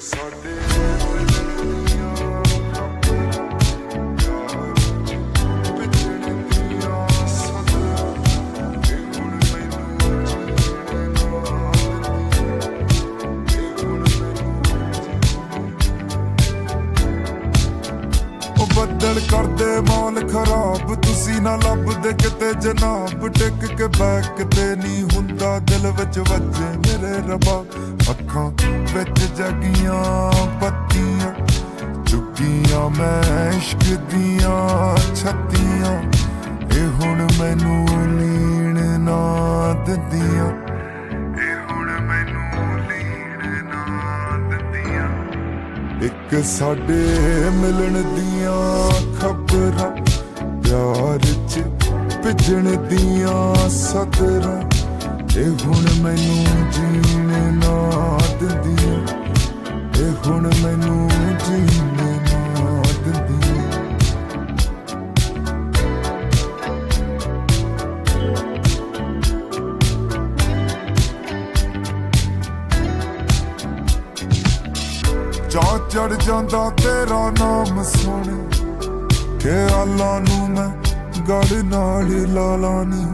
ਸਾਡੇ ਬੱਦਲ ਕਰਦੇ ਮੌਲ ਖਰਾਬ। ਤੁਸੀਂ ਨਾ ਲੱਭਦੇ ਕਿਤੇ ਜਨਾਬ। ਟਿਕ ਕੇ ਬੈਕ ਤੇ ਨਹੀਂ ਹੁੰਦਾ ਦਿਲ ਵਿੱਚ ਵੱਜੇ ਮੇਰੇ ਰੱਬਾ। ਅੱਖਾਂ ਵਿੱਚ ਜਗੀਆਂ ਬੱਤੀਆਂ ਚੁੱਕੀਆਂ ਮੈਂ ਇਸ਼ਕ ਦੀਆਂ ਛੱਤੀਆਂ। ਇਹ ਹੁਣ ਮੈਨੂੰ ਇੱਕ ਸਾਡੇ ਮਿਲਣ ਦੀਆਂ ਖਬਰਾਂ, ਪਿਆਰ ਚ ਭਿੱਜਣ ਦੀਆਂ ਸਦਰਾਂ ਇਹ ਹੁਣ ਮੈਨੂੰ ਜੀਣ ਨਾ ਦਿੰਦੀਆਂ, ਇਹ ਹੁਣ ਮੈਨੂੰ ਜੀਣ ਚਾ ਚੜ ਜਾਂਦਾ, ਤੇਰਾ ਨਾਮ ਸੁਣ ਕਿ ਅੱਲਾ ਨੂੰ ਮੈਂ ਗੜ ਨਾਲ ਲਾ ਲਾਨੀ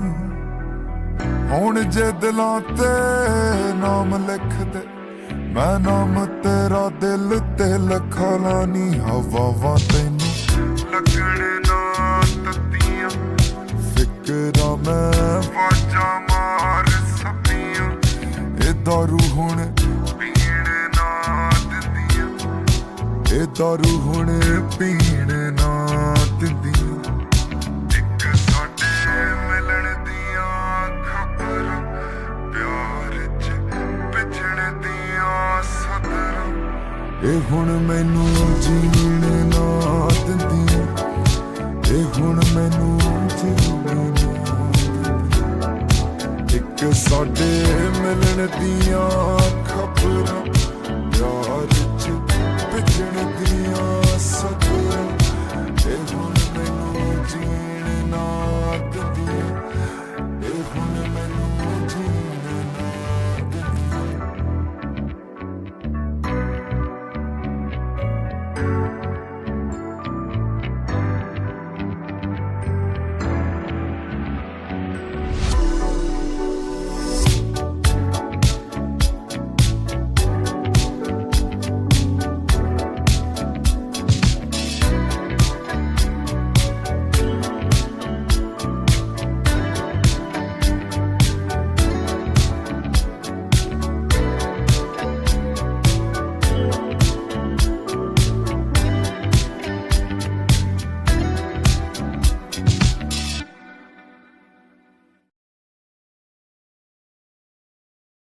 ਹੁਣ ਜੇ ਦਿਲਾਂ ਤੇ ਨਾਮ ਲਿਖ ਦੇ ਮੈਂ ਨਾਮ ਤੇਰਾ ਦਿਲ ਤੇ ਲਖਾ ਲਾਨੀ ਹਵਾਵਾਂ ਤੈਨੂੰ ਲੱਗਣੇ ਨਾ ਤੱਤੀਆਂ, ਫਿਕਰਾਂ ਮੈਂ ਵਾਜਾਂ ਮਾਰ ਸਪੀਆਂ। ਇਹ ਦਾਰੂ ਹੁਣ ਇਹ ਦਾਰੂ ਹੁਣ ਪੀਣ ਨਾ ਦਿੰਦੀਆਂ ਇੱਕ ਸਾਡੇ ਮਿਲਣ ਦੀਆਂ ਖਬਰਾਂ, ਪਿਆਰ ਚ ਵਿਛੜ ਦੀਆਂ ਸਦਰਾਂ। ਇਹ ਹੁਣ ਮੈਨੂੰ ਜੀਣ ਨਾ ਦਿੰਦੀਆਂ ਇਹ ਹੁਣ ਮੈਨੂੰ ਜੀਣ ਨਾ ਦਿੰਦੀਆਂ ਇੱਕ ਸਾਡੇ ਮਿਲਣ ਦੀਆਂ ਖਬਰਾਂ, ਪਿਆਰ